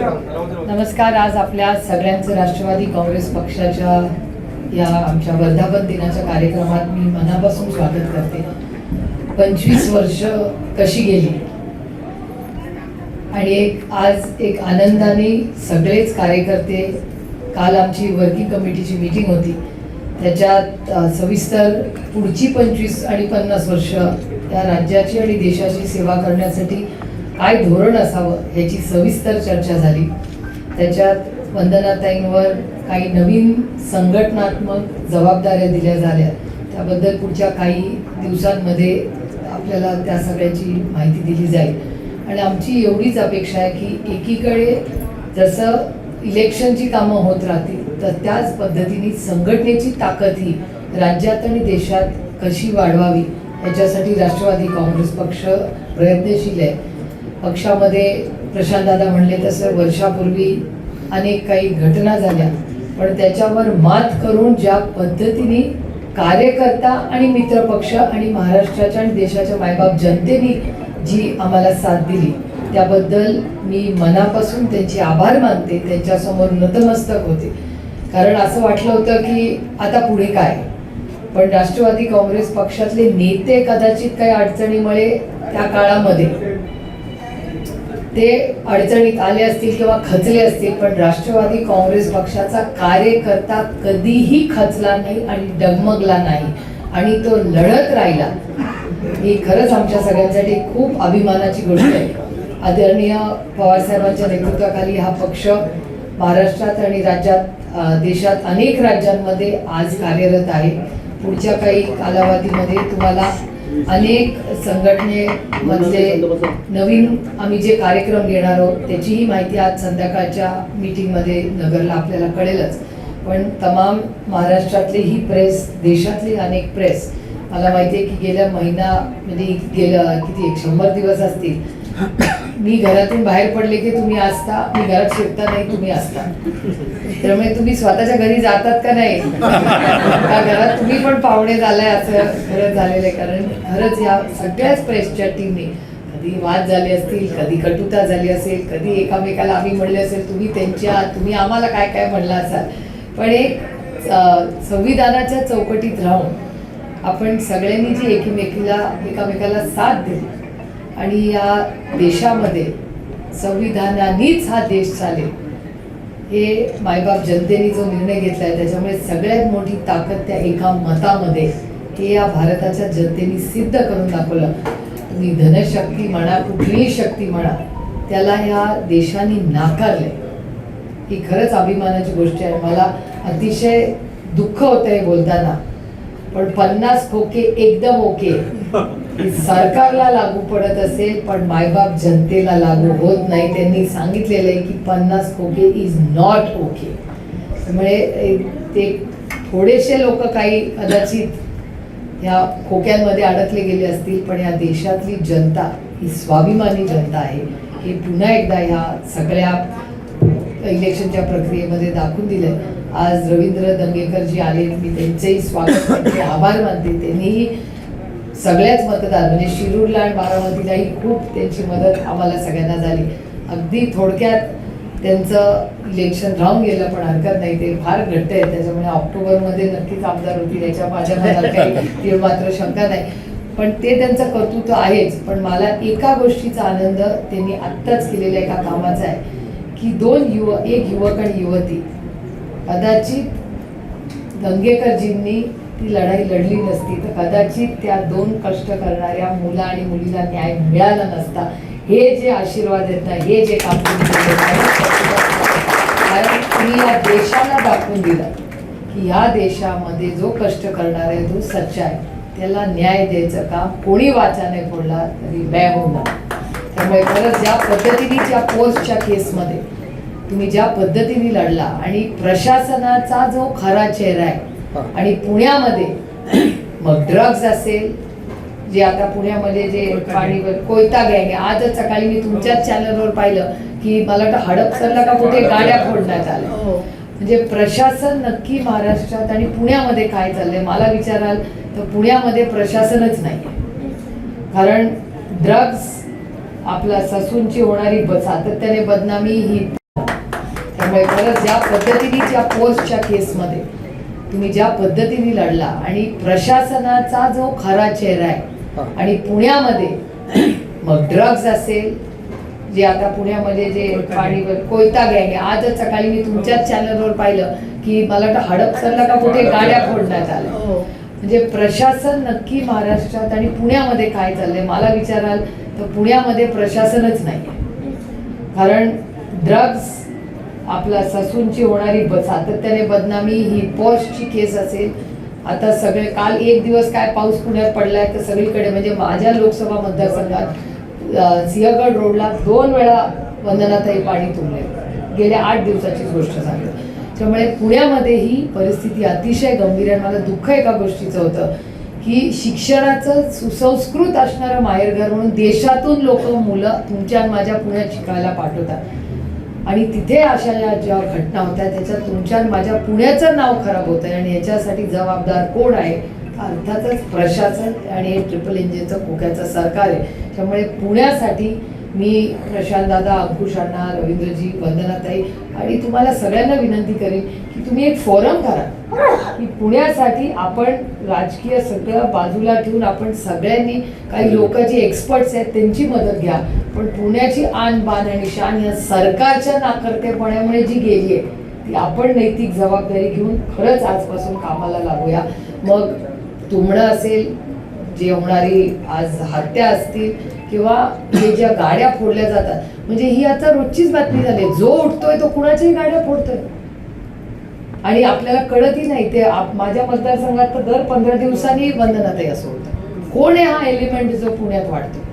नमस्कार आज आपल्या सगळ्यांचं राष्ट्रवादी काँग्रेस पक्षाच्या या आमच्या वर्धापन दिनाच्या कार्यक्रमात मी मनापासून स्वागत करते. पंचवीस वर्ष कशी गेली? आणि एक आज एक आनंदाने सगळेच कार्यकर्ते काल आमची वर्किंग कमिटीची मीटिंग होती. त्याच्यात सविस्तर पुढची पंचवीस आणि पन्नास वर्ष या राज्याची आणि देशाची सेवा करण्यासाठी काय धोरण असावं ह्याची सविस्तर चर्चा झाली. त्याच्यात वंदनाताईंवर काही नवीन संघटनात्मक जबाबदाऱ्या दिल्या झाल्या. त्याबद्दल पुढच्या काही दिवसांमध्ये आपल्याला त्या सगळ्याची माहिती दिली जाईल. आणि आमची एवढीच अपेक्षा आहे की एकीकडे जसं इलेक्शनची कामं होत राहतील तर त्याच पद्धतीने संघटनेची ताकद ही राज्यात आणि देशात कशी वाढवावी याच्यासाठी राष्ट्रवादी काँग्रेस पक्ष प्रयत्नशील आहे. पक्षामध्ये प्रशांतदादा म्हणले तसं वर्षापूर्वी अनेक काही घटना झाल्या पण त्याच्यावर मात करून ज्या पद्धतीने कार्यकर्ता आणि मित्रपक्ष आणि महाराष्ट्राच्या आणि देशाच्या मायबाप जनतेने जी आम्हाला साथ दिली त्याबद्दल मी मनापासून त्यांचे आभार मानते त्यांच्यासमोर नतमस्तक होते. कारण असं वाटलं होतं की आता पुढे काय? पण राष्ट्रवादी काँग्रेस पक्षातले नेते कदाचित काही अडचणीमुळे त्या काळामध्ये. ते अडचणीत आले असतील किंवा खचले असतील पण राष्ट्रवादी काँग्रेस पक्षाचा कार्यकर्ता कधीही खचला नाही आणि डगमगला नाही. आणि तो लढत राहिला. ही खरंच आमच्या सगळ्यांसाठी खूप अभिमानाची गोष्ट आहे. आदरणीय पवारसाहेबांच्या नेतृत्वाखाली हा पक्ष महाराष्ट्रात आणि राज्यात देशात अनेक राज्यांमध्ये आज कार्यरत आहे. पुढच्या काही कालावधीमध्ये तुम्हाला अनेक संघटनेमधले म्हणजे नवीन आम्ही जे कार्यक्रम घेणार आहोत त्याचीही माहिती आज संध्याकाळच्या मीटिंगमध्ये नगरला आपल्याला कळेलच. पण तमाम महाराष्ट्रातली ही प्रेस देशातली अनेक प्रेस मला माहिती आहे की गेल्या महिना म्हणजे गेलं किती एक शंभर दिवस असतील मी घरातून बाहेर पडले की तुम्ही असता मी घरात शिरता नाही तुम्ही असता. त्यामुळे तुम्ही स्वतःच्या घरी जातात का नाही? का घरात तुम्ही पण पाहुणे झालाय असं खरंच झालेलं आहे. कारण खरंच या सगळ्याच प्रेसच्या टीमने कधी वाद झाले असतील कधी कटुता झाली असेल कधी एकामेकाला आम्ही म्हणले असेल तुम्ही त्यांच्या तुम्ही आम्हाला काय काय म्हणला असाल? पण एक संविधानाच्या चौकटीत राहून आपण सगळ्यांनी जी एकमेकीला एकामेकाला साथ दिली आणि या देशामध्ये संविधानानेच हा देश चालेल हे मायबाप जनतेने जो निर्णय घेतला आहे त्याच्यामुळे सगळ्यात मोठी ताकद त्या एका मतामध्ये हे या भारताच्या जनतेने सिद्ध करून दाखवलं. तुम्ही धनशक्ती म्हणा कुठलीही शक्ती म्हणा त्याला ह्या देशाने नाकारले ही खरंच अभिमानाची गोष्ट आहे. मला अतिशय दुःख होतं हे बोलताना. पण पन्नास खोके एकदम ओके. सरकारला लागू पडत असेल पण मायबाप जनतेला लागू होत नाही. त्यांनी सांगितलेलं आहे की पन्नास खोके इज नॉट ओके त्यामुळे ते थोडेसे लोक काही कदाचित ह्या खोक्यांमध्ये अडकले गेले असतील पण या देशातली जनता ही स्वाभिमानी जनता आहे हे पुन्हा एकदा ह्या सगळ्या इलेक्शनच्या प्रक्रियेमध्ये दाखवून दिलं आज रवींद्र दंगेकर जी आले मी त्यांचेही स्वागत करते आभार मानते. त्यांनीही सगळ्याच मतदार म्हणजे शिरूरला आणि बारामतीलाही खूप त्यांची मदत आम्हाला सगळ्यांना झाली. अगदी थोडक्यात त्यांचं इलेक्शन राहून गेलं पण हरकत नाही. ते फार घट्ट आहे त्याच्यामुळे ऑक्टोबरमध्ये नक्कीच आमदार होतील याच्या माझ्या मनात काही मात्र शंका नाही. पण ते त्यांचं कर्तृत्व आहेच. पण मला एका गोष्टीचा आनंद त्यांनी आत्ताच केलेल्या एका कामाचा आहे की दोन युव एक युवक आणि युवती. कदाचित गंगेकरजींनी ती लढाई लढली नसती तर कदाचित त्या दोन कष्ट करणाऱ्या मुला आणि मुलीला न्याय मिळाला नसता. हे जे आशीर्वाद आहेत ना हे जे काम तुम्ही कारण तुम्ही या देशाला दाखवून दिलं की ह्या देशामध्ये जो कष्ट करणार आहे जो सच्चा आहे त्याला न्याय द्यायचं काम कोणी वाचा नाही फोडला तरी बॅ होणार. त्यामुळे खरंच ज्या पद्धतीने ज्या पोस्टच्या केसमध्ये तुम्ही ज्या पद्धतीने लढला आणि प्रशासनाचा जो खरा चेहरा आहे आणि पुण्यामध्ये मग ड्रग्ज असेल जे आता पुण्यामध्ये जे पाणी कोयता गँग आजच सकाळी मी तुमच्याच चॅनलवर पाहिलं की मला वाटतं हडपसरला का कुठे गाड्या फोडण्यात आल्या. म्हणजे प्रशासन नक्की महाराष्ट्रात आणि पुण्यामध्ये काय चाललंय मला विचाराल तर पुण्यामध्ये प्रशासनच नाही कारण ड्रग्ज आपला ससूनची होणारी सातत्याने बदनामी ही त्यामुळे खरंच ज्या पद्धतीने ज्या पोस्टच्या केसमध्ये तुम्ही ज्या पद्धतीने लढला आणि प्रशासनाचा जो खरा चेहरा आहे आणि पुण्यामध्ये मग ड्रग्ज असेल जे आता पुण्यामध्ये जे पाणीवर कोयता गँग आजच सकाळी मी तुमच्याच चॅनलवर पाहिलं की मला वाटतं हडपसरला का कुठे गाड्या फोडण्यात आल्या. म्हणजे प्रशासन नक्की महाराष्ट्रात आणि पुण्यामध्ये काय चाललंय मला विचाराल तर पुण्यामध्ये प्रशासनच नाही कारण ड्रग्ज आपला ससूनची होणारी सातत्याने बदनामी ही पॉशची केस असेल. आता सगळे काल एक दिवस काय पाऊस पुण्यात पडलाय तर सगळीकडे म्हणजे माझ्या लोकसभा मतदारसंघात सिंहगड रोडला दोन वेळा वंदनाताई पाणी तुंबले. गेल्या आठ दिवसाची गोष्ट सांगते. त्यामुळे पुण्यामध्ये ही परिस्थिती अतिशय गंभीर आहे. मला दुःख एका गोष्टीचं होतं की शिक्षणाचं सुसंस्कृत असणारं माहेरघर म्हणून देशातून लोक मुलं तुमच्या माझ्या पुण्यात शिकायला पाठवतात. आणि तिथे अशा या ज्या घटना होत्या त्याच्यात तुमच्या माझ्या पुण्याचं नाव खराब होतं आणि याच्यासाठी जबाबदार कोण आहे? अर्थातच प्रशासन आणि हे ट्रिपल इंजिनचं खोक्याचं सरकार आहे. त्यामुळे पुण्यासाठी मी प्रशांत दादा अंकुश अण्णा रवींद्रजी वंदनाताई आणि तुम्हाला सगळ्यांना विनंती करेन की तुम्ही एक फोरम करा. की पुण्यासाठी आपण राजकीय सगळं बाजूला ठेवून आपण सगळ्यांनी काही लोक जे एक्सपर्ट्स आहेत त्यांची मदत घ्या. पण पुण्याची आन बान आणि शान या सरकारच्या नाकर्तेपणामुळे जी गेली आहे ती आपण नैतिक जबाबदारी घेऊन खरंच आजपासून कामाला लागूया. मग तुमणं असेल जे होणारी आज हत्या असतील किंवा हे ज्या गाड्या फोडल्या जातात म्हणजे ही आता रोजचीच बातमी झाली जो उठतोय तो कुणाच्याही गाड्या फोडतोय. आणि आपल्याला कळतही नाही ते माझ्या मतदारसंघात तर दर पंधरा दिवसांनी वंदनाताई असं होतं. कोण आहे हा एलिमेंट जो पुण्यात वाढतो?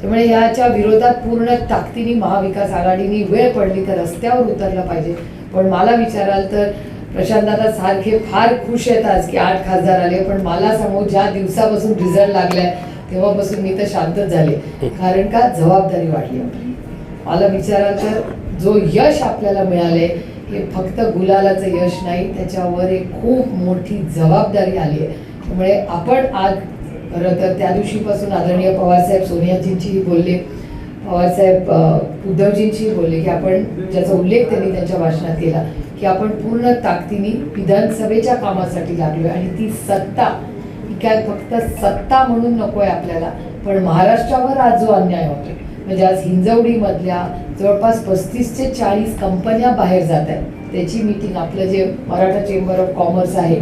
त्यामुळे ह्याच्या विरोधात पूर्ण ताकदीने महाविकास आघाडीने वेळ पडली तर रस्त्यावर उतरला पाहिजे. पण मला विचाराल तर प्रशांत दादा सारखे फार खुश आहेत आज की आठ खासदार आले पण मला सांगू ज्या दिवसापासून रिझल्ट लागलाय तेव्हापासून मी तर शांतच झाले. कारण का? जबाबदारी वाढली आपली. मला विचाराल तर जो यश आपल्याला मिळाले हे फक्त गुलालाचं यश नाही त्याच्यावर एक खूप मोठी जबाबदारी आली. आहे त्यामुळे आपण आज खरं तर त्या दिवशीपासून आदरणीय पवारसाहेब सोनियाजींचीही बोलले. पवारसाहेब अ, बोलले की आपण ज्याचा उल्लेख त्यांनी त्यांच्या भाषणात केला की आपण पूर्ण ताकदीने विधानसभेच्या कामासाठी लागलोय आणि ती सत्ता काय फक्त सत्ता म्हणून नकोय आपल्याला पण महाराष्ट्रावर आज जो अन्याय होतोय. म्हणजे आज हिंजवडीमधल्या जवळपास पस्तीस ते चाळीस कंपन्या बाहेर जात आहेत. त्याची मीटिंग आपलं जे मराठा चेंबर ऑफ कॉमर्स आहे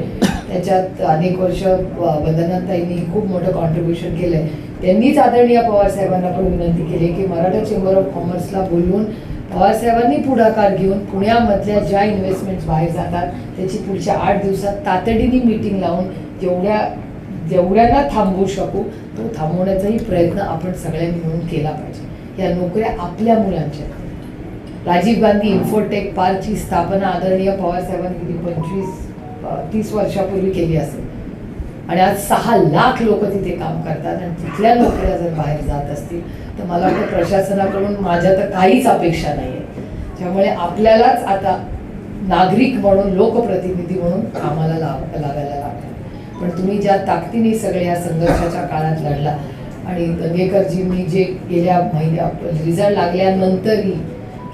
त्याच्यात अनेक वर्ष वंदनाताईंनी खूप मोठं कॉन्ट्रीब्युशन केलं आहे त्यांनीच आदरणीय पवार साहेबांना पण विनंती केली की मराठा चेंबर ऑफ कॉमर्सला बोलवून पवारसाहेबांनी पुढाकार घेऊन पुण्यामधल्या ज्या इन्व्हेस्टमेंट्स बाहेर जातात त्याची पुढच्या आठ दिवसात तातडीने मीटिंग लावून जेवढ्या जेवढ्यांना थांबवू शकू तो थांबवण्याचाही प्रयत्न आपण सगळ्यांनी मिळून केला पाहिजे. या नोकऱ्या आपल्या मुलांच्या. राजीव गांधी इन्फोटेक पार्कची स्थापना आदरणीय पवारसाहेबांनी किती पंचवीस तीस वर्षापूर्वी केली असेल. आणि आज सहा लाख लोक तिथे काम करतात आणि तिथल्या नोकऱ्या जर बाहेर जात असतील तर मला वाटतं प्रशासनाकडून माझ्या तर काहीच अपेक्षा नाही आहे त्यामुळे आपल्यालाच आता नागरिक म्हणून लोकप्रतिनिधी म्हणून कामाला लाव लागायला लागतं पण तुम्ही ज्या ताकदीने सगळ्या या संघर्षाच्या काळात लढला आणि दंगेकरजींनी जे गेल्या महिन्या रिझल्ट लागल्यानंतरही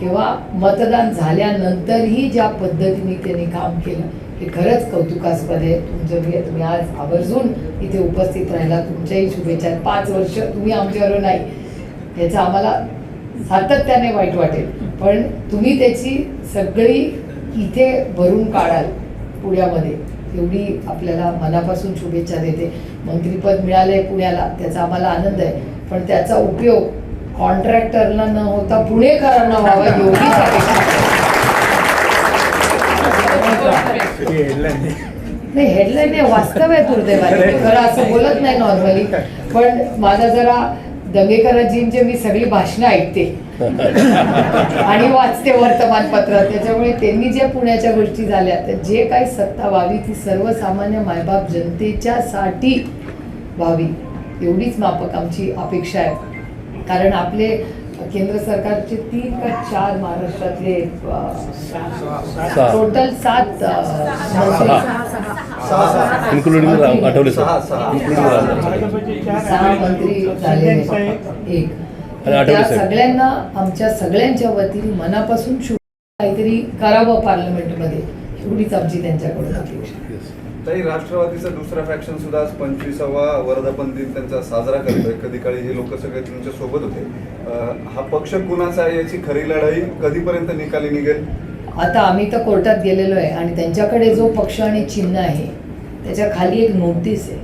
किंवा मतदान झाल्यानंतरही ज्या पद्धतीने त्यांनी काम केलं हे खरंच कौतुकास्पद आहे. तुमचं मी तुम्ही आज आवर्जून इथे उपस्थित राहिला. तुमच्याही शुभेच्छा. आहेत पाच वर्ष तुम्ही आमच्यावर नाही. याचं आम्हाला सातत्याने वाईट वाटेल. पण तुम्ही त्याची सगळी इथे भरून काढाल पुण्यामध्ये. एवढी आपल्याला मनापासून शुभेच्छा देते. मंत्रीपद मिळालंय पुण्याला त्याचा आम्हाला आनंद आहे. पण त्याचा उपयोग कॉन्ट्रॅक्टरला न होता पुणेकरांना व्हावा एवढीच आहे. नाही हेडलाईन नाही वास्तव आहे दुर्दैवाने. खरं असं बोलत नाही नॉर्मली पण माझा जरा दंगेकरजींचे मी सगळी भाषणं ऐकते. आणि वाचते वर्तमानपत्र. त्याच्यामुळे त्यांनी ज्या पुण्याच्या गोष्टी झाल्या तर जे काही सत्ता व्हावी ती सर्वसामान्य मायबाप जनतेच्या साठी व्हावी. एवढीच मापक आमची अपेक्षा आहे. कारण आपले केंद्र सरकारचे तीन का चार महाराष्ट्रातले. टोटल सात इन्क्लुडिंग आठवले सर. सहा, मंत्री झालेले एक. आणि आठवले त्या. सगळ्यांना आमच्या सगळ्यांच्या वतीने मनापासून शुभ काहीतरी करावं पार्लमेंटमध्ये. एवढीच आमची त्यांच्याकडून अपेक्षा. ताई राष्ट्रवादीचा दुसरा फॅक्शन सुद्धा आज पंचवीसावा वर्धापन दिन त्यांचा साजरा करतोय. कधी काळी हे लोक सगळे तुमच्यासोबत होते. हा पक्ष कुणाचा आहे याची खरी लढाई कधीपर्यंत निकाली निघेल? आता आम्ही तर कोर्टात गेलेलो आहे आणि त्यांच्याकडे जो पक्ष आणि चिन्ह आहे त्याच्याखाली एक नोटीस आहे.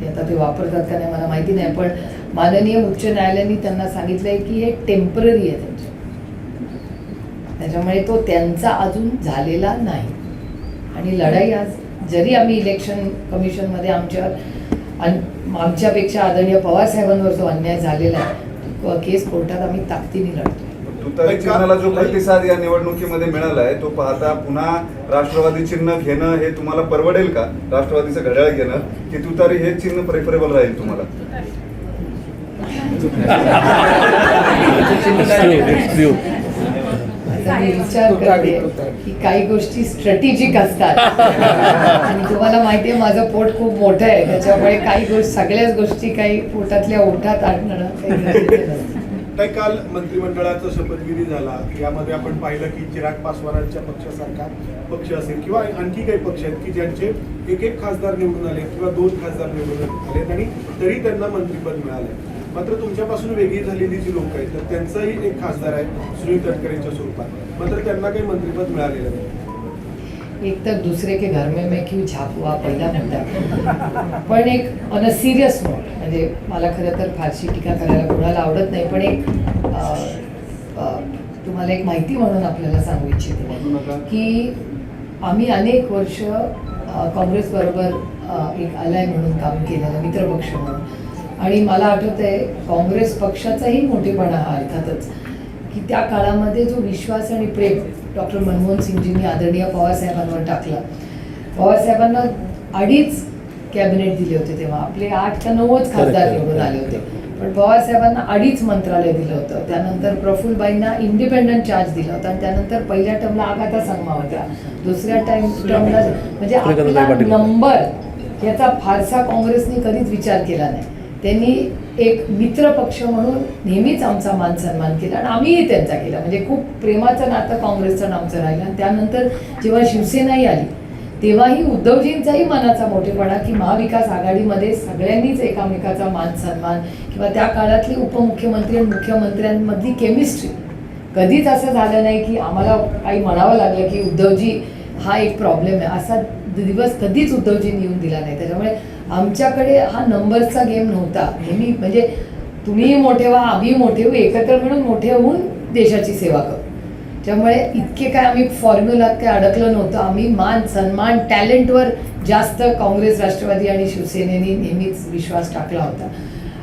ती आता ते वापरतात का नाही मला माहिती नाही पण माननीय उच्च न्यायालयाने त्यांना सांगितलंय की हे टेंपररी आहे त्यांच्या त्याच्यामुळे तो त्यांचा अजून झालेला नाही. आणि लढाई आज जरी आम्ही इलेक्शन कमिशनमध्ये आमच्या आमच्यापेक्षा आदरणीय पवार साहेबांवर जो अन्याय झालेला आहे केस कोर्टात आम्ही ताकदीने लढतो चिन्हाला जो प्रतिसाद या निवडणुकीमध्ये मिळाला आहे तो पाहता पुन्हा राष्ट्रवादी चिन्ह घेणं हे तुम्हाला परवडेल का? राष्ट्रवादीचं घड्याळ घेणं की तुतारी हे चिन्ह प्रेफरेबल राहील तुम्हाला? मी विचार करते? की काही गोष्टी स्ट्रॅटेजिक असतात. आणि तुम्हाला माहिती आहे माझं पोट खूप मोठं आहे. त्याच्यामुळे काही गोष्टी सगळ्याच गोष्टी काही पोटातल्या ओठात आणणं काल मंत्रिमंडळाचा शपथविधी झाला. यामध्ये आपण पाहिलं की चिराग पासवानांच्या पक्षासारखा पक्ष असेल किंवा आणखी काही पक्ष आहेत की ज्यांचे एक एक खासदार निवडून आले किंवा दोन खासदार निवडून आले आणि तरी त्यांना मंत्रिपद मिळालं मात्र तुमच्यापासून वेगळी झालेली जी लोक आहेत तर त्यांचाही एक खासदार आहे सुनील तटकरेंच्या स्वरूपात. मात्र त्यांना काही मंत्रिपद मिळालेलं नाही. एक तर दुसरे के घर में मैं क्यों हुआ पहिला मुद्दा पण एक ऑन अ सिरियस नोट म्हणजे मला खरं तर फारशी टीका करायला कोणाला आवडत नाही पण एक तुम्हाला एक माहिती म्हणून आपल्याला सांगू इच्छिते की आम्ही अनेक वर्ष काँग्रेसबरोबर एक आलाय म्हणून काम केलेलं मित्रपक्ष म्हणून. आणि मला आठवत आहे काँग्रेस पक्षाचाही मोठेपणा हा अर्थातच. की त्या काळामध्ये जो विश्वास आणि प्रेम डॉक्टर मनमोहन सिंगजींनी आदरणीय पवारसाहेबांवर टाकला. पवारसाहेबांना अडीच कॅबिनेट दिले होते तेव्हा. आपले आठ का नव्वद खासदार निवडून. आले होते. पण पवारसाहेबांना अडीच मंत्रालय दिलं होतं. त्यानंतर प्रफुल्लबाईंना इंडिपेंडंट चार्ज दिला होता. आणि त्यानंतर पहिल्या टर्मला आगाथा संगमा होता दुसऱ्या टाइम टर्मला म्हणजे आपला. नंबर याचा फारसा काँग्रेसने कधीच विचार केला नाही. त्यांनी एक मित्र पक्ष म्हणून नेहमीच आमचा मान सन्मान केला आणि आम्हीही त्यांचा केला. म्हणजे खूप प्रेमाचं नातं काँग्रेसचं आमचं राहिलं. आणि त्यानंतर जेव्हा शिवसेनाही आली तेव्हाही उद्धवजींचाही मनाचा मोठेपणा की महाविकास आघाडीमध्ये सगळ्यांनीच एकामेकाचा मान सन्मान किंवा त्या काळातली उपमुख्यमंत्री आणि मुख्यमंत्र्यांमधली केमिस्ट्री कधीच असं झालं नाही की आम्हाला काही म्हणावं लागलं की उद्धवजी हा एक प्रॉब्लेम आहे. असा दिवस कधीच उद्धवजींनी येऊन दिला नाही. त्याच्यामुळे आमच्याकडे हा नंबरचा गेम नव्हता. नेहमी म्हणजे तुम्हीही मोठे व्हा आम्ही मोठे होऊ एकत्र म्हणून मोठे होऊन देशाची सेवा करू. त्यामुळे इतके काय आम्ही फॉर्म्युलात काय अडकलं नव्हतं. आम्ही मान सन्मान टॅलेंटवर जास्त काँग्रेस राष्ट्रवादी आणि शिवसेनेने नेहमीच विश्वास टाकला होता.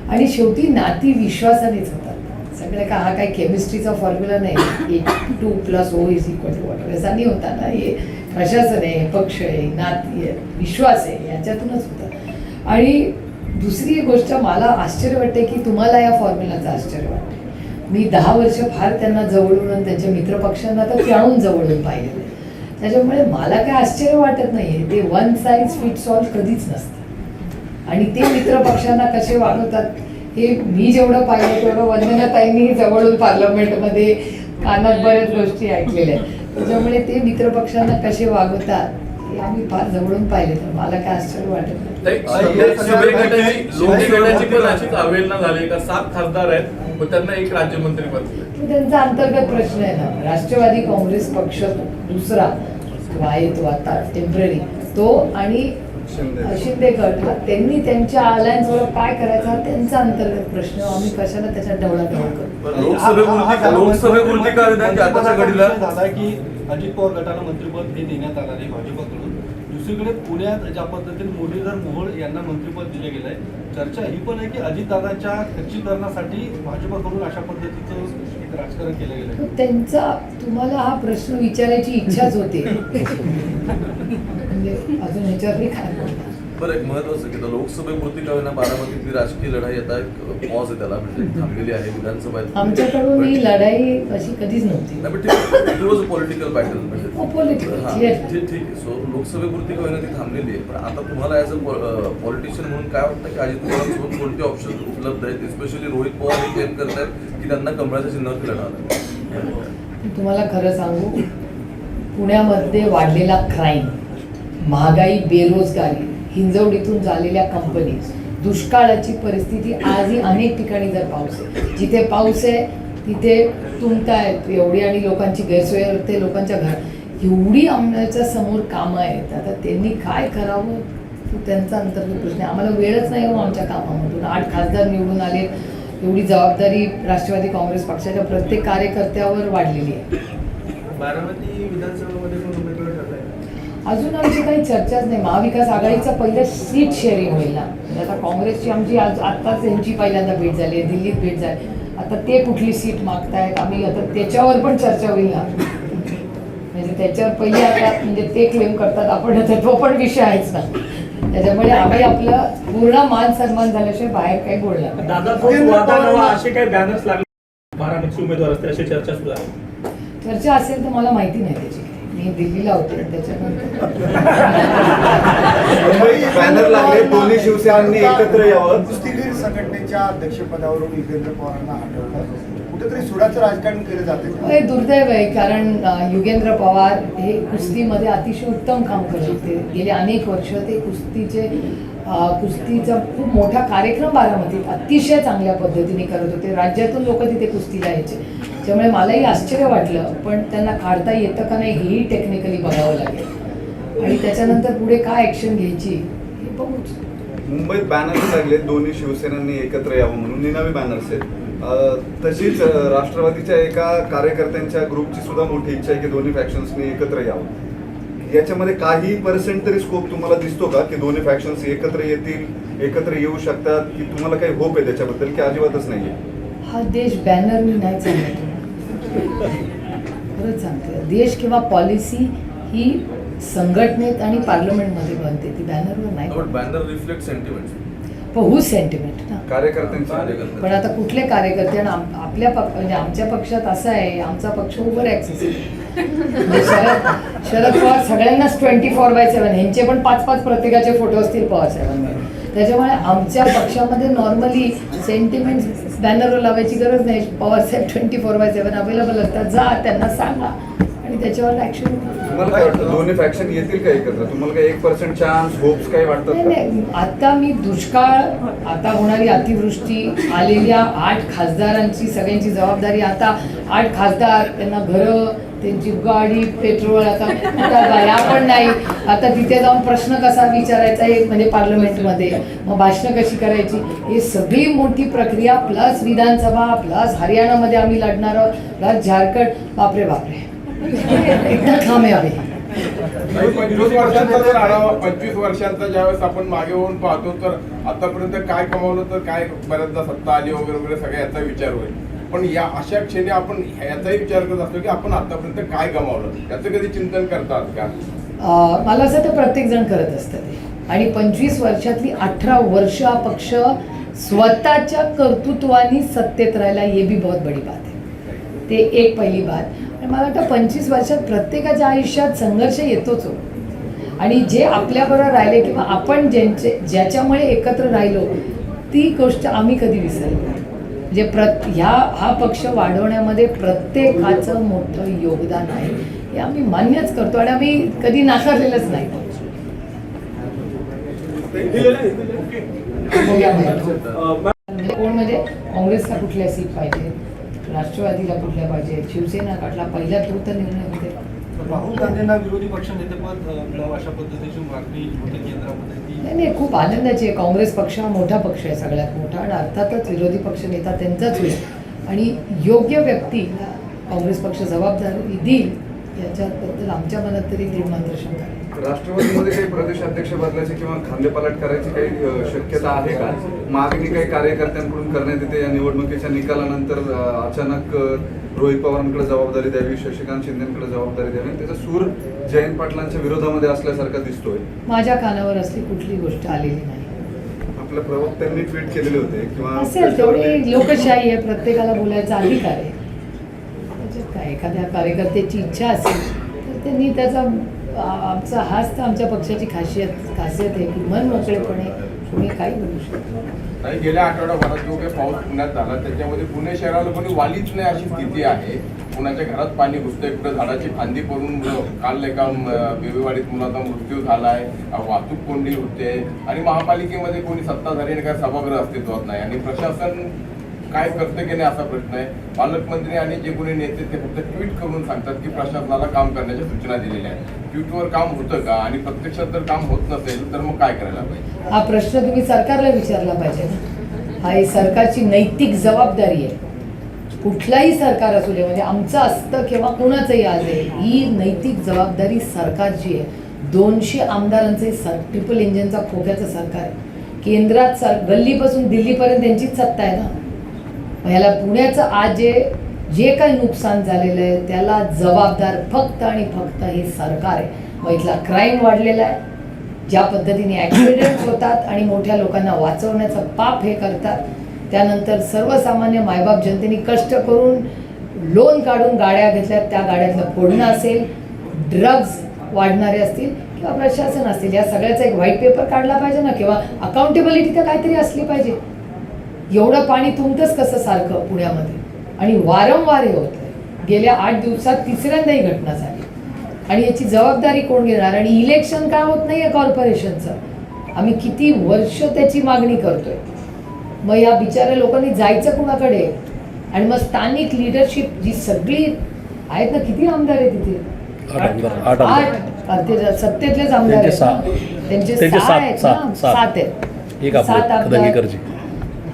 आणि शेवटी नाती विश्वासानेच होतात. सगळं का हा काही केमिस्ट्रीचा फॉर्म्युला नाही. एक two plus O is equal to water असा नाही होता ना हे प्रशासन आहे पक्ष आहे नाती आहे विश्वास आहे याच्यातूनच होता. आणि दुसरी गोष्ट मला आश्चर्य वाटते की तुम्हाला या फॉर्म्युलाचं आश्चर्य वाटते. मी दहा वर्ष फार त्यांना जवळून आणि त्यांच्या मित्रपक्षांना तर त्याहून जवळून पाहिलेलं त्याच्यामुळे मला काय आश्चर्य वाटत नाही ते वन साईज फिट्स ऑल कधीच नसतं. आणि ते मित्रपक्षांना कसे वागवतात हे मी जेवढं पाहिलं तेवढं वंदनाताईंनी जवळून पार्लमेंटमध्ये कानात बऱ्याच गोष्टी ऐकलेल्या आहेत. त्याच्यामुळे ते मित्रपक्षांना कसे वागवतात हे आम्ही फार जवळून पाहिले तर मला काय आश्चर्य वाटत नाही सात खासदार आहेत पण त्यांना एक राज्यमंत्री पद. तो त्यांचा अंतर्गत प्रश्न आहे ना राष्ट्रवादी काँग्रेस पक्ष दुसरा आहे तो आता टेंपररी तो आणि शिंदे. गट हा त्यांनी त्यांच्या अलायन्सवर काय करायचा हा त्यांचा अंतर्गत प्रश्न आम्ही कशाला त्याच्यात ढवळाढवळ करू लोकसभेपुरती लोकसभेपुरती का विधान आताच्या घडीला झाला की अजित पवार गटाला मंत्रिपद हे देण्यात आलं आहे भाजपकडून. दुसरीकडे पुण्यात ज्या पद्धतीने मुरलीधर मोहोळ यांना मंत्रिपद दिले गेलं आहे चर्चा ही पण आहे की अजितदादांच्या खच्चीकरणासाठी भाजपकडून अशा पद्धतीचं एक राजकारण केलं गेलं त्यांचा तुम्हाला हा प्रश्न विचारायची इच्छाच होते. म्हणजे अजून काय बोलणार बरं एक महत्वाचं की लोकसभेपुरती का होईना बारामतीतली राजकीय लढाई आता एक पॉज आहे त्याला म्हणजे थांबलेली आहे विधानसभा. आमच्याकडून ही लढाई अशी कधीच नव्हती. नाही म्हणजे political, हा, clear. ठीक ठीक आहे. सो लोकसभेपुरती का होईना ती थांबलेली आहे. पण आता तुम्हाला ॲज अ पॉलिटिशियन म्हणून काय वाटतं की अजित पवारांसोबत कोणते ऑप्शन उपलब्ध आहेत? स्पेशली रोहित पवार हे क्लेम करतात की त्यांना कमळाच्या लढावं लागेल. मी तुम्हाला खरं सांगू पुण्यामध्ये वाढलेला क्राईम महागाई बेरोजगारी हिंजवडीतून झालेल्या कंपनीज दुष्काळाची परिस्थिती आजही अनेक ठिकाणी जर पाऊस आहे. जिथे पाऊस आहे तिथे तुंबतायत एवढी आणि लोकांची गैरसोय होते लोकांच्या घर. एवढी आमच्यासमोर कामं आहेत. आता त्यांनी काय करावं तो त्यांचा अंतर्गत प्रश्न आहे. आम्हाला वेळच नाही हो आमच्या कामामधून. आठ खासदार निवडून आले. एवढी जबाबदारी राष्ट्रवादी काँग्रेस पक्षाच्या प्रत्येक कार्यकर्त्यावर वाढलेली आहे. बारामती विधानसभा अजून आमची काही चर्चाच नाही. महाविकास आघाडीचं पहिलं सीट शेअरिंग होईल ना. म्हणजे आता काँग्रेसची आमची आज आत्ताच यांची पहिल्यांदा भेट झाली आहे दिल्लीत भेट झाली आता ते कुठली सीट मागतायत? आम्ही आता त्याच्यावर पण चर्चा होईल ना. म्हणजे त्याच्यावर पहिले आता म्हणजे ते क्लेम करतात आपण आता तो पण विषय आहेच ना. त्याच्यामुळे आम्ही आपलं पूर्ण मान सन्मान झाल्याशिवाय बाहेर काही बोलणार नाही. दादा तो वादा नवा असे काही बॅनर्स लागले? बारामतीचे उमेदवार असते अशी चर्चा सुरू आहे. चर्चा असेल तर मला माहिती नाही त्याची. मी दिल्लीला होते त्याच्यानंतर बॅनर लागले दोन्ही शिवसेनांनी एकत्र यावं. कुस्तीगीर संघटनेच्या अध्यक्षपदावरून युगेंद्र पवारांना हटवलं कुठेतरी सुडाचं राजकारण केलं जाते. हे दुर्दैव आहे कारण युगेंद्र पवार हे कुस्तीमध्ये अतिशय उत्तम काम करत होते. गेले अनेक वर्ष ते कुस्तीचे कुस्तीचा खूप मोठा कार्यक्रम बारामतीत अतिशय चांगल्या पद्धतीने करत होते. राज्यातून लोक तिथे कुस्तीला यायचे त्यामुळे मलाही आश्चर्य वाटलं पण त्यांना काढता येतं का नाही हेही टेक्निकली बघावं लागेल. आणि त्याच्यानंतर पुढे काय ॲक्शन घ्यायची हे बघूच. मुंबईत बॅनर्स लागले दोन्ही शिवसेनांनी एकत्र यावं म्हणून. निनावी बॅनर्स आहेत. तशीच राष्ट्रवादीच्या एका कार्यकर्त्यांच्या ग्रुपची सुद्धा मोठी इच्छा आहे की दोन्ही फॅक्शन्सनी एकत्र यावं. याच्यामध्ये काही पर्सेंट तरी स्कोप तुम्हाला दिसतो का की दोन्ही फॅक्शन्स एकत्र येतील एकत्र येऊ शकतात की तुम्हाला काही होप आहे त्याच्याबद्दल की अजिबातच नाहीये? हा देश बॅनर मी नाही चालत. खरंच सांगते. देश किंवा पॉलिसी ही संघटनेत आणि पार्लमेंटमध्ये बनते. ती बॅनरवर नाही. बट बॅनर रिफ्लेक्ट सेंटिमेंट पण हू सेंटिमेंट ना? कार्यकर्त्यांची. पण आता कुठले कार्यकर्ते आणि आपल्या पक्ष म्हणजे आमच्या पक्षात असं आहे आमचा पक्ष ओव्हर ॲक्सेस शरद शरद पवार सगळ्यांनाच ट्वेंटी फोर बाय सेवन ह्यांचे पण पाच पाच प्रत्येकाचे फोटो असतील पवार साहेबांमध्ये त्याच्यामुळे आमच्या पक्षामध्ये नॉर्मली सेंटिमेंट बॅनरवर लावायची गरज नाही. Pawar saheb twenty four by seven available असतात. जा त्यांना सांगा. आणि त्याच्यावर ॲक्शन तुम्हाला काय वाटतं? दोन्ही फॅक्शन येतील का एकत्र? तुम्हाला काही एक पर्सेंट चान्स होप्स नाही. आता मी दुष्काळ आता होणारी अतिवृष्टी आलेल्या आठ खासदारांची सगळ्यांची जबाबदारी आता आठ खासदार त्यांना घरं त्यांची गाडी पेट्रोल आता कुठं गाड्या पण नाही. आता तिथे जाऊन प्रश्न कसा विचारायचा एक म्हणजे पार्लमेंटमध्ये. मग भाषणं कशी करायची? ही सगळी मोठी प्रक्रिया प्लस विधानसभा प्लस हरियाणामध्ये आम्ही लढणार आहोत प्लस झारखंड. बापरे बापरे. एकदम थांबे आहे पंचवीस वर्षांचा जर आढावा पंचवीस वर्षांचा ज्यावेळेस आपण मागे होऊन पाहतो तर आतापर्यंत काय कमावलं तर काय बऱ्याचदा सत्ता आली वगैरे वगैरे सगळ्या याचा विचार होईल. पण या अशा क्षणी आपण याचाही विचार करत असतो की आपण आतापर्यंत काय गमावलं? याचं कधी चिंतन करतात का? मला असं तर प्रत्येक जण करत असतं ते. आणि पंचवीस वर्षातली अठरा वर्ष हा पक्ष स्वतःच्या कर्तृत्वानी सत्तेत राहिला हे बी बहुत बडी बात आहे. ते एक पहिली बात. आणि मला वाटतं पंचवीस वर्षात प्रत्येकाच्या आयुष्यात संघर्ष येतोच हो. आणि जे आपल्याबरोबर राहिले किंवा आपण ज्यांचे ज्याच्यामुळे एकत्र राहिलो ती गोष्ट आम्ही कधी विसरलो नाही. म्हणजे प्रत ह्या हा पक्ष वाढवण्यामध्ये प्रत्येकाचं मोठं योगदान आहे. हे आम्ही मान्यच करतो आणि आम्ही कधी नाकारलेलंच नाही. म्हणजे कोण म्हणजे? काँग्रेसला कुठल्या सीट पाहिजे? राष्ट्रवादीला कुठल्या पाहिजे? शिवसेना काढला पहिला तो तर निर्णय होते राहुल गांधींना विरोधी पक्षनेतेपद मिळावं अशा पद्धतीची मागणी केंद्रामध्ये नाही नाही खूप आनंदाची आहे. काँग्रेस पक्ष हा मोठा पक्ष आहे सगळ्यात मोठा आणि अर्थातच विरोधी पक्ष नेता त्यांचाच होईल. आणि योग्य व्यक्तीला काँग्रेस पक्ष जबाबदारी देईल याच्याबद्दल आमच्या मनात तरी दृढ मात्र शंका राष्ट्रवादीमध्ये काही प्रदेशाध्यक्ष बदलायची किंवा खांदेपालट करायची काही शक्यता आहे का? मागणी काही कार्यकर्त्यांकडून करण्यात येते या निवडणुकीच्या निकालानंतर अचानक रोहित पवारांकडे जबाबदारी द्यावी शशिकांत शिंदेकडे जबाबदारी द्यावी? त्याचा सूर जयंत पाटलांच्या विरोधामध्ये असल्यासारखा दिसतोय. माझ्या कानावर असली कुठली गोष्ट आलेली नाही. आपल्या प्रवक्त्यांनी ट्विट केलेले होते किंवा असेल तेवढी लोकशाही आहे प्रत्येकाला बोलायचा अधिकार आहे. त्याच्यात काय एखाद्या कार्यकर्त्याची इच्छा असेल तर त्यांनी त्याचा आमचा हाच तर आमच्या पक्षाची खासियत खासियत आहे की मन मोकळेपणे तुम्ही काही करू शकता. गेल्या आठवड्याभरात जो काही पाऊस पुण्यात झाला त्याच्यामध्ये पुणे शहराला कोणी वालीच नाही अशी स्थिती आहे. कुणाच्या घरात पाणी घुसतंय कुठं झाडाची फांदी पडून काल एका बेबीवाडीत मुलाचा मृत्यू झालाय वाहतूक कोंडी होते. आणि महापालिकेमध्ये कोणी सत्ताधारी आणि काय सभागृह अस्तित्वात नाही. आणि प्रशासन काय करतं की नाही असा प्रश्न आहे. पालकमंत्री आणि जे कोणी नेते ते फक्त ट्विट करून सांगतात की प्रशासनाला काम करण्याच्या सूचना दिलेल्या आहेत. ट्विटवर काम होतं का? आणि प्रत्यक्षात जर काम होत नसेल तर मग काय करायला पाहिजे? हा प्रश्न तुम्ही सरकारला विचारला पाहिजे हा ही सरकारची नैतिक जबाबदारी आहे. कुठलाही सरकार असू दे म्हणजे आमचं असतं किंवा कोणाचंही आज आहे ही नैतिक जबाबदारी सरकारची आहे. दोनशे आमदारांचे सर ट्रिपल इंजिनचा खोक्याचं सरकार आहे. केंद्रात सर गल्लीपासून दिल्लीपर्यंत त्यांचीच सत्ता आहे ना. ह्याला पुण्याचं आज जे जे काही नुकसान झालेलं आहे त्याला जबाबदार फक्त आणि फक्त हे सरकार आहे. मग इथला क्राईम वाढलेला आहे. ज्या पद्धतीने ॲक्सिडेंट होतात आणि मोठ्या लोकांना वाचवण्याचं पाप हे करतात त्यानंतर सर्वसामान्य मायबाप जनतेने कष्ट करून लोन काढून गाड्या घेतल्या त्या गाड्यातलं फोडणं असेल ड्रग्ज वाढणारे असतील किंवा प्रशासन असतील या सगळ्याचा एक व्हाईट पेपर काढला पाहिजे ना किंवा अकाउंटेबिलिटी तर काहीतरी असली पाहिजे. एवढं पाणी तुमतंच कसं सारखं पुण्यामध्ये? आणि वारंवार हे होतं गेल्या आठ दिवसात तिसऱ्यांदा ही घटना झाली. आणि याची जबाबदारी कोण घेणार? आणि इलेक्शन का होत नाही आहे कॉर्पोरेशनचं आम्ही किती वर्ष त्याची मागणी करतोय. मग या बिचाऱ्या लोकांनी जायचं कुणाकडे? आणि मग स्थानिक लिडरशिप जी सगळी आहेत ना किती आमदार आहेत तिथे? आठ सत्तेतलेच आमदार आहेत. त्यांचे सहा आहेत ना. सात आहेत. सात आमदार. मग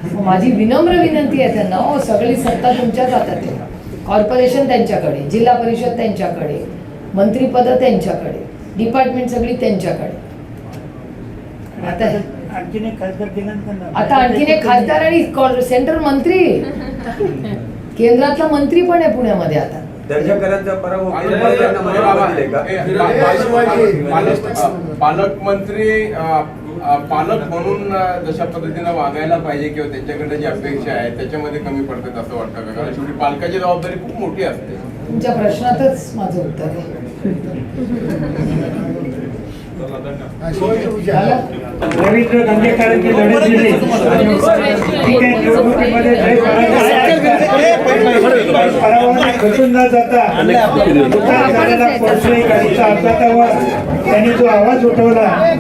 माझी विनम्र विनंती आहे त्यांना हो सगळी सत्ता तुमच्याच हातात आहे. कॉर्पोरेशन त्यांच्याकडे जिल्हा परिषद त्यांच्याकडे मंत्रीपद त्यांच्याकडे डिपार्टमेंट सगळी त्यांच्याकडे. आता आणखीन एक खासदार आता आणखीन एक खासदार आणि सेंट्रल मंत्री. केंद्रातला मंत्री पण आहे पुण्यामध्ये आता. दर्जाकरांचा पराभव पालकमंत्री पालक म्हणून जशा पद्धतीनं वागायला पाहिजे किंवा त्यांच्याकडे जी अपेक्षा आहे त्याच्यामध्ये कमी पडतात असं वाटतं का? कारण शेवटी पालकाची जबाबदारी खूप मोठी असते. तुमच्या प्रश्नातच माझं उत्तर आहे? रवींद्र दंगेकरांची लढत दिली ठीक आहे? निवडणुकीमध्ये खचून न जाता झालेला गाडीच्या अपघातावर त्यांनी जो आवाज उठवला आणि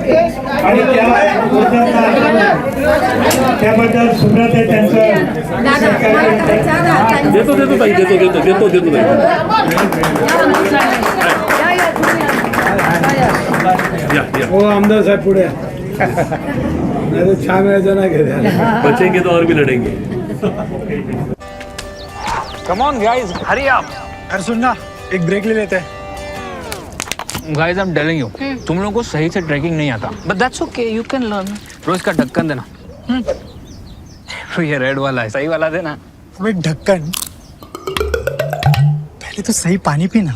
त्या मुद्द्यांना त्याबद्दल सुब्रत त्यांचं सरकारने देतो देतो देतो देतो देतो देतो या या। हो आमदार साहेब पुढे. नाही छान वेळेचं नाही घेत बचेंगे तो और भी लड़ेंगे. कम ऑन गाइस हरी आप अरे सुन ना एक ब्रेक ले लेते हैं. Guys I am telling you तुम लोगों को सही से ट्रैकिंग नहीं आता. But that's okay you can learn रोज का ढक्कन देना. हम्म। ये रेड वाला है सही वाला देना. अबे ढक्कन. पहले तो सही पानी पीना.